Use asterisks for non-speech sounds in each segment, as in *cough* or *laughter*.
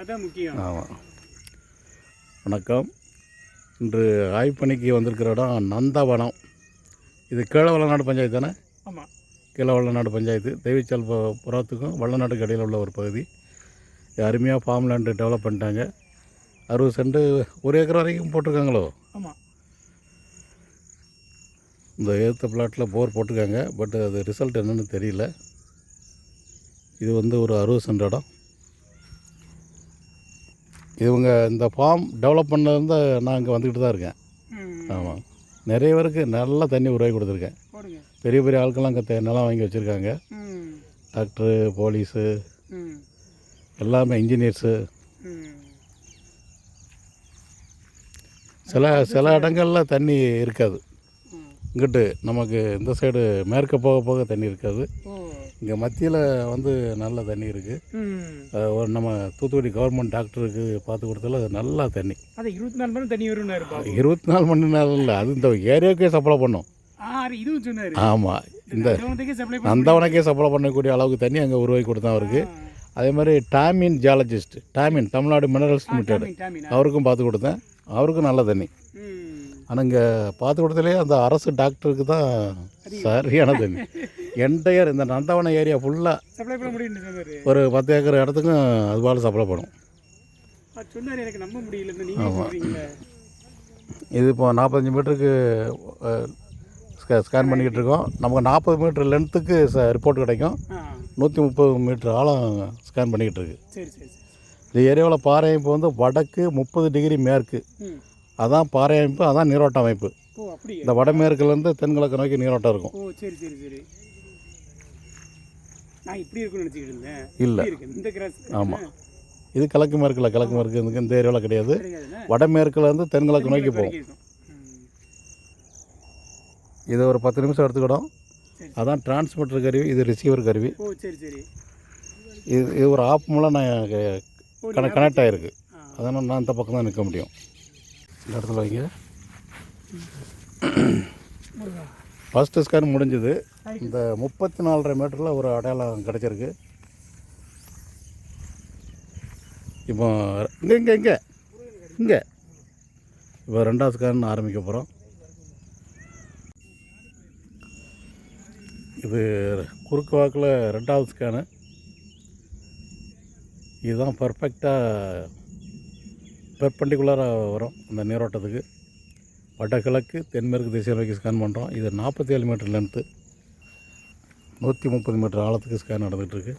அதான் முக்கியம். ஆமாம் வணக்கம். இன்று ஆய்ப்பணிக்கு வந்திருக்கிற இடம் நந்தவனம். இது கீழே வள்ளநாடு பஞ்சாயத்து தானே? ஆமாம் கீழே வள்ளநாடு பஞ்சாயத்து தெய்வச்சால் புறத்துக்கும் வள்ளநாட்டுக்கு இடையில் உள்ள ஒரு பகுதி. அருமையாக ஃபார்ம் லேண்டு டெவலப் பண்ணிட்டாங்க. அறுபது சென்ட் ஒரு ஏக்கர் வரைக்கும் போட்டிருக்காங்களோ? ஆமாம் இந்த ஏற்ற பிளாட்டில் போர் போட்டிருக்காங்க. பட் அது ரிசல்ட் என்னன்னு தெரியல. இது வந்து ஒரு அறுபது சென்ட் இடம். இவங்க இந்த ஃபார்ம் டெவலப் பண்ணதுலேருந்து நான் இங்கே வந்துக்கிட்டு தான் இருக்கேன். ஆமாம் நிறைய பேருக்கு நல்ல தண்ணி உருவாக்கி கொடுத்துருக்கேன். பெரிய பெரிய ஆட்கள்லாம் அங்கே நிலம் வாங்கி வச்சுருக்காங்க. டாக்டரு போலீஸு எல்லாமே இன்ஜினியர்ஸு சில சில இடங்களில் தண்ணி இருக்காது. இங்கிட்டு நமக்கு இந்த சைடு மேற்க போக போக தண்ணி இருக்காது. இங்கே மத்தியில் வந்து நல்ல தண்ணி இருக்குது ஒரு நம்ம தூத்துக்குடி கவர்மெண்ட் டாக்டருக்கு பார்த்து கொடுத்தால அது நல்லா தண்ணி. அது இருபத்தி நாலு மணி தண்ணி வரும்னு பாபு இருபத்தி நாலு மணி நேரம் இல்லை அது இந்த ஏரியாவுக்கே சப்ளை பண்ணும். ஆமாம் இந்த நந்தவனக்கே சப்ளை பண்ணக்கூடிய அளவுக்கு தண்ணி அங்கே உருவாக்கி கொடுத்தா அவருக்கு. அதே மாதிரி TAMIN geologist TAMIN Tamil Nadu minerals limited அவருக்கும் பார்த்து கொடுத்தேன். அவருக்கும் நல்ல தண்ணி. ஆனால் இங்கே பார்த்து கொடுத்தலே அந்த அரசு டாக்டருக்கு தான் சரியான தண்ணி. *laughs* என்டையர் இந்த நந்தவனம் ஏரியா ஃபுல்லாக ஒரு பத்து ஏக்கர் இடத்துக்கும் அது போல் சப்ளை பண்ணும். எனக்கு நம்ப முடியல சொல்கிறீங்களே இது இப்போ நாற்பத்தஞ்சு மீட்டருக்கு ஸ்கேன் பண்ணிக்கிட்டு இருக்கோம். நமக்கு நாற்பது மீட்டர் லென்த்துக்கு ரிப்போர்ட் கிடைக்கும். நூற்றி முப்பது மீட்டர் ஆழம் ஸ்கேன் பண்ணிக்கிட்டு இருக்கு. இந்த ஏரியாவில் பாறை அமைப்பு வந்து வடக்கு முப்பது டிகிரி மேற்கு. அதான் பாறை அமைப்பு அதான் நீரோட்ட அமைப்பு. இந்த வடமேற்குலேருந்து தென்கிழக்கு நோக்கி நீரோட்டம் இருக்கும் ஓ சரி சரி சரி நான் இப்படி இருக்கும்னு நினச்சிக்கிட்டு இருந்தேன் இல்லை. ஆமாம் இது கிழக்கு மேற்கில் கிழக்கு மேற்கு இந்த- ஏரியாவில் கிடையாது. கிடையாதுண்ணே வடமேற்குலேருந்து தென்கிழக்கு நோக்கி போகும். இது ஒரு பத்து நிமிஷம் எடுத்துக்கிடும். அதான் டிரான்ஸ்மிட்டர் கருவி இது ரிசீவர் கருவி. ஓ சரி சரி. இது இது ஒரு ஆப் மூலம் நான் ஓ, கன கனெக்ட் ஆகிருக்கு. அதனால் நான் இந்த பக்கம் தான் நிற்க முடியும். இந்த இடத்துல வைங்க. ஃபஸ்ட்டு ஸ்கேன் முடிஞ்சது. இந்த முப்பத்தி நாலரை மீட்டரில் ஒரு அடையாளம் கிடச்சிருக்கு. இப்போ இங்கே இங்கே இங்கே. இங்கே. இப்போ ரெண்டாவது ஸ்கேன் ஆரம்பிக்க போகிறோம் இது குறுக்கு வாக்கில் ரெண்டாவது ஸ்கேனு இதுதான் பர்ஃபெக்டாக பெர்பண்டிகுலராக வரும் அந்த நீரோட்டத்துக்கு. வடகிழக்கு தென்மேற்கு திசையை நோக்கி ஸ்கேன் பண்ணுறோம் இது நாற்பத்தி ஏழு மீட்டர் லென்த்து நூற்றி முப்பது மீட்டர் ஆழத்துக்கு ஸ்கேன் நடந்துகிட்ருக்கு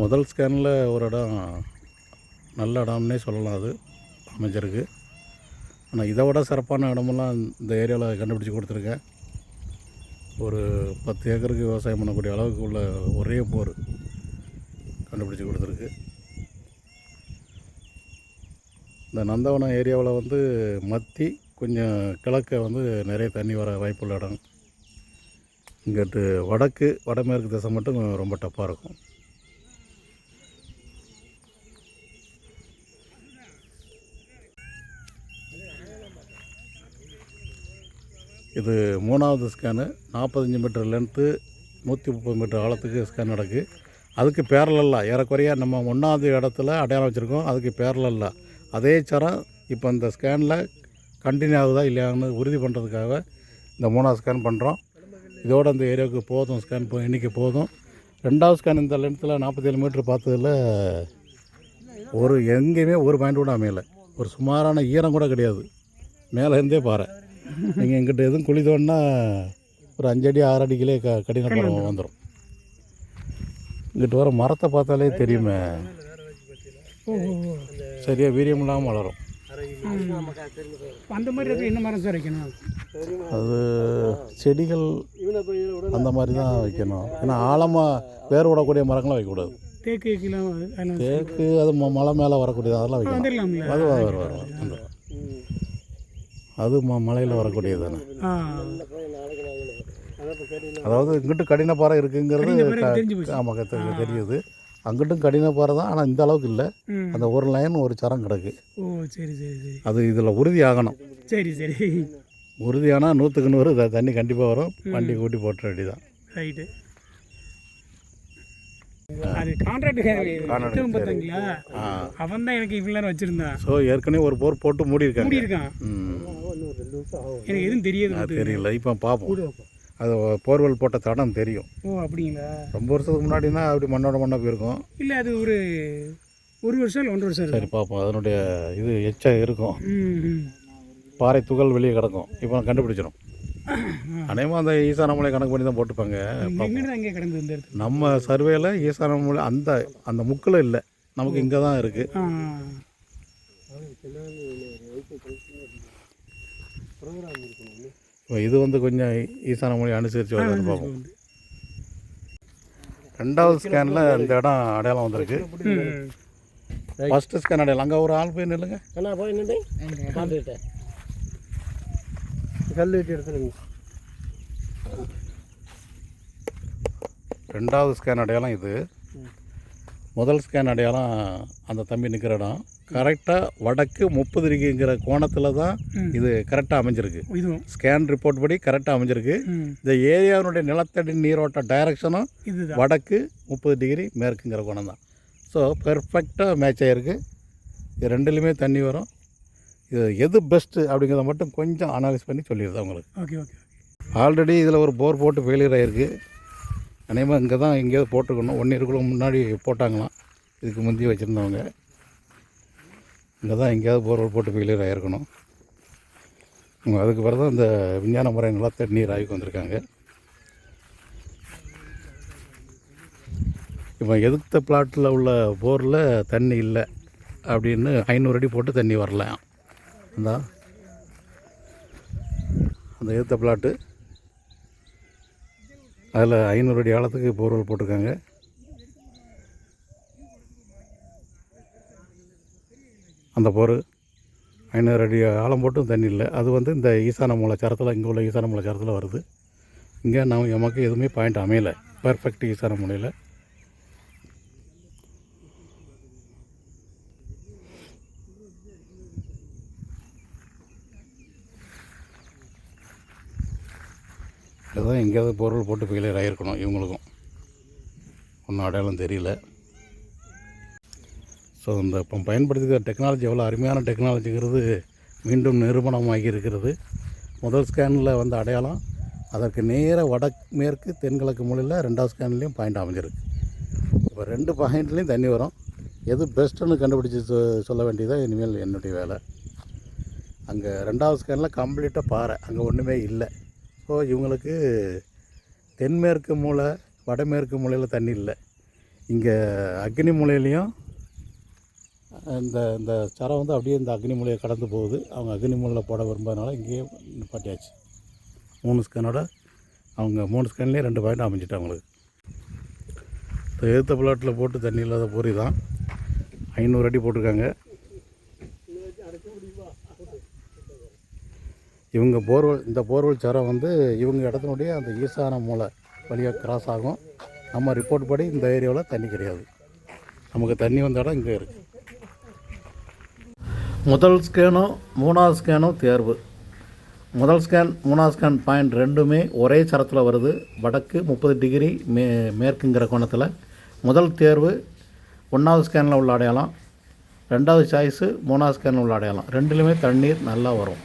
முதல் ஸ்கேனில் ஒரு இடம் நல்ல இடம்னே சொல்லலாம் அது அமைஞ்சிருக்கு. ஆனால் இதை விட சிறப்பான இடமெல்லாம் இந்த ஏரியாவில் கண்டுபிடிச்சி கொடுத்துருக்கேன். ஒரு பத்து ஏக்கருக்கு விவசாயம் பண்ணக்கூடிய அளவுக்கு உள்ள ஒரே போர் கண்டுபிடிச்சி கொடுத்துருக்கு. இந்த நந்தவனம் ஏரியாவில் வந்து மத்தி கொஞ்சம் கிழக்க வந்து நிறைய தண்ணி வர வாய்ப்புள்ள இடம். இங்கிட்டு வடக்கு வடமேற்கு திசை மட்டும் ரொம்ப டப்பாக இருக்கும். இது மூணாவது ஸ்கேனு நாற்பத்தஞ்சு மீட்டர் லென்த்து நூற்றி முப்பது மீட்டர் ஆழத்துக்கு ஸ்கேன் நடக்கு. அதுக்கு பேரலல்லாம் ஏறக்குறைய நம்ம ஒன்றாவது இடத்துல அடையாளம் வச்சுருக்கோம் அதுக்கு பேரலல்லா அதே சரம் இப்போ இந்த ஸ்கேனில் கண்டினியூ ஆகுதா இல்லையான்னு உறுதி பண்ணுறதுக்காக இந்த மூணாவது ஸ்கேன் பண்ணுறோம் இதோட அந்த ஏரியாவுக்கு போதும் ஸ்கேன் போ இன்றைக்கி போதும். ரெண்டாவது ஸ்கேன் இந்த லென்த்தில் நாற்பத்தேழு மீட்ரு பார்த்ததில் ஒரு எங்கேயுமே ஒரு பாயிண்ட் கூட அமையலை. ஒரு சுமாரான ஈரம் கூட கிடையாது. மேலே இருந்தே பாறை. நீங்கள் எங்கிட்ட எதுவும் குழி தோண்டினா ஒரு அஞ்சடி ஆறு அடிக்கிலே க கடின பருவம் வந்துடும் இங்கிட்டு வர மரத்தை பார்த்தாலே தெரியுமே. சரியாக வீரியம் இல்லாமல் வளரும். அந்த மாதிரி என்ன மரம் சார் வைக்கணும்? அது செடிகள் அந்த மாதிரி தான் வைக்கணும். ஏன்னா ஆழமாக வேர் விடக்கூடிய மரங்களாம் வைக்கக்கூடாது. தேக்கு அது மலை மேலே வரக்கூடியது அதெல்லாம் வைக்கலாம் வந்துடலாம்ல. அது வரும் வரும். அது ம மலையில் வரக்கூடியது தானே அதாவது இங்கிட்டு கடினப்பாறை இருக்குங்கிறது. ஆமாம் தெரியுது. அங்கிட்டும் கடினப்பாறை தான் ஆனால் இந்த அளவுக்கு இல்லை. அந்த ஒரு லைன் ஒரு சரம் கிடக்கு. ஓ சரி சரி சரி. அது இதில் உறுதி ஆகணும். சரி சரி. உறுதியானால் நூற்றுக்கு நூறு தண்ணி கண்டிப்பாக வரும். வண்டி கூட்டி போட்டுற வேண்டியதான் ரைட்டு அது கான்ட்ராக்ட் அவன் தான் எனக்கு இவ்வளோ வச்சுருந்தான். ஸோ ஏற்கனவே ஒரு போர் போட்டு மூடி இருக்காங்க மூடி இருக்கான் ம் எனக்கு எதுவும் தெரியாது அது தெரியல இப்போ பார்ப்போம் அது போர்வெல் போட்ட தடம் தெரியும். ஓ அப்படிங்களா? ரொம்ப வருஷத்துக்கு முன்னாடினா அப்படி மண்ணோட மண்ணாக போயிருக்கும். இல்லை அது ஒரு ஒரு வருஷம் இல்லை ஒன்றரை வருஷம் சரி பார்ப்போம் அதனுடைய இது எச்சம் இருக்கும். பாறை துகள் வெளியே கிடக்கும். இப்போ கண்டுபிடிச்சிடும் அநேகமாக அந்த ஈசானமலை கணக்கு பண்ணி தான் போட்டுப்பாங்க எங்கிட்ட அங்கே கிடந்தது இந்த இடத்துல? நம்ம சர்வேல ஈசானமலை அந்த அந்த முக்கில் இல்லை. நமக்கு இங்கே தான் இருக்குது இப்போ இது வந்து கொஞ்சம் ஈசானமலை அனுசரித்து வருதுன்னு பார்ப்போம். வந்து ரெண்டாவது ஸ்கேனில் இந்த இடம் அடையாளம் வந்திருக்கு. ம். ஃபஸ்ட்டு ஸ்கேன் அடையாளம். அங்கே ஒரு ஆள் போய் நில்லுங்க. அண்ணா போய் நின்று பார்த்துக்கிட்டேன் கல் வெட்டி எடுத்துருங்க. ரெண்டாவது ஸ்கேன் அடையாளம் இது. முதல் ஸ்கேன் அடையாளம் அந்த தம்பி நிற்கிற இடம். கரெக்டாக வடக்கு முப்பது டிகிரிங்கிற கோணத்தில் தான். இது கரெக்டாக அமைஞ்சிருக்கு. ஸ்கேன் ரிப்போர்ட் படி கரெக்டாக அமைஞ்சிருக்கு. இந்த ஏரியாவினுடைய நிலத்தடி நீரோட்ட டைரக்ஷனும் வடக்கு முப்பது டிகிரி மேற்குங்கிற கோணம் தான். ஸோ பெர்ஃபெக்டாக மேட்ச் ஆகிருக்கு இது ரெண்டுலேயுமே தண்ணி வரும். இது எது பெஸ்ட்டு அப்படிங்கிறத மட்டும் கொஞ்சம் அனாலிஸ் பண்ணி சொல்லிடுது உங்களுக்கு. ஓகே ஓகே ஆல்ரெடி இதில் ஒரு போர் போட்டு ஃபெயிலியர் ஆகிருக்கு அநேகமாக இங்கே தான் எங்கேயாவது போட்டுக்கணும் ஒன் இயருக்குள்ள முன்னாடி போட்டாங்களாம். இதுக்கு முந்தி வச்சுருந்தவங்க. இங்கே தான் எங்கேயாவது போர்வெல் போட்டு ஃபெயிலியர் ஆகிருக்கணும் அதுக்கு பிறகு தான் இந்த விஞ்ஞான முறை நல்லா நீர் ஆய்வுக்கு வந்திருக்காங்க. இப்போ எதிர்த்த பிளாட்டில் உள்ள போரில் தண்ணி இல்லை அப்படின்னு ஐநூறு அடி போட்டு தண்ணி வரலாம் அந்த அந்த எதிர்த்த பிளாட்டு அதில் ஐநூறு அடி ஆழத்துக்கு போர்வெல் போட்டிருக்காங்க. அந்த போர். ஐநூறு அடி ஆழம் போட்டும் தண்ணி இல்லை. அது வந்து இந்த ஈசான மூலச்சாரத்தில் இங்கே உள்ள ஈசான மூலச்சாரத்தில் வருது. இங்கே நம்ம நமக்கு எதுவுமே பாயிண்ட் அமையலை. பர்ஃபெக்ட் ஈசான மூலையில். இதுதான் எங்கேயாவது பொருள் போட்டு ஃபெயிலியர் ஆகிருக்கணும் இவங்களுக்கும். ஒன்றும் அடையாளம் தெரியல. ஸோ இந்த இப்போ பயன்படுத்திக்கிற டெக்னாலஜி எவ்வளோ அருமையான டெக்னாலஜிங்கிறது மீண்டும் நிரூபணமாகி இருக்கிறது. முதல் ஸ்கேனில் வந்து அடையாளம் அதற்கு நேர வடமேற்கு மேற்கு தென்கிழக்கு மூலையில் ரெண்டாவது ஸ்கேன்லேயும் பாயிண்ட் அமைஞ்சிருக்கு. இப்போ ரெண்டு பாயிண்ட்லேயும் தண்ணி வரும். எது பெஸ்ட்டுன்னு கண்டுபிடிச்சி சொல்ல வேண்டியதாக இனிமேல் என்னுடைய வேலை. அங்கே ரெண்டாவது ஸ்கேனில் கம்ப்ளீட்டாக பாறை. அங்கே ஒன்றுமே இல்லை. ஸோ இவங்களுக்கு தென்மேற்கு மூலை வடமேற்கு மூலையில் தண்ணி இல்லை. இங்கே அக்னி மூலையிலையும் இந்த இந்த சரம் வந்து அப்படியே இந்த அக்னி மூலையை கடந்து போகுது. அவங்க அக்னி மூலையில் போட விரும்புறதுனால இங்கேயே நிப்பாட்டியாச்சு. மூணு ஸ்கேனோட அவங்க மூணு ஸ்கேன்லேயே ரெண்டு பாயிண்ட் அமைஞ்சிட்டு அவங்களுக்கு. இப்போ எதிர்த்த பிளாட்டில் போட்டு தண்ணி இல்லாத பொறி தான் ஐநூறு அடி போட்டிருக்காங்க. இவங்க போர்வெல் இந்த போர்வெல் சரம் வந்து இவங்க இடத்தினுடைய அந்த ஈசான மூலை வழியாக கிராஸ் ஆகும். நம்ம ரிப்போர்ட் படி இந்த ஏரியாவில் தண்ணி கிடையாது. நமக்கு தண்ணி வந்த இடம் இங்கே இருக்குது முதல் ஸ்கேனும் மூணாவது ஸ்கேனும் தேர்வு. முதல் ஸ்கேன் மூணாவது ஸ்கேன் பாயிண்ட் ரெண்டுமே ஒரே சரத்தில் வருது. வடக்கு முப்பது டிகிரி மே மேற்குங்கிற கோணத்தில். முதல் தேர்வு ஒன்றாவது ஸ்கேனில் உள்ள அடையாளம். ரெண்டாவது சாய்ஸு மூணாவது ஸ்கேனில் உள்ள அடையாளம். ரெண்டுலேயுமே தண்ணீர் நல்லா வரும்.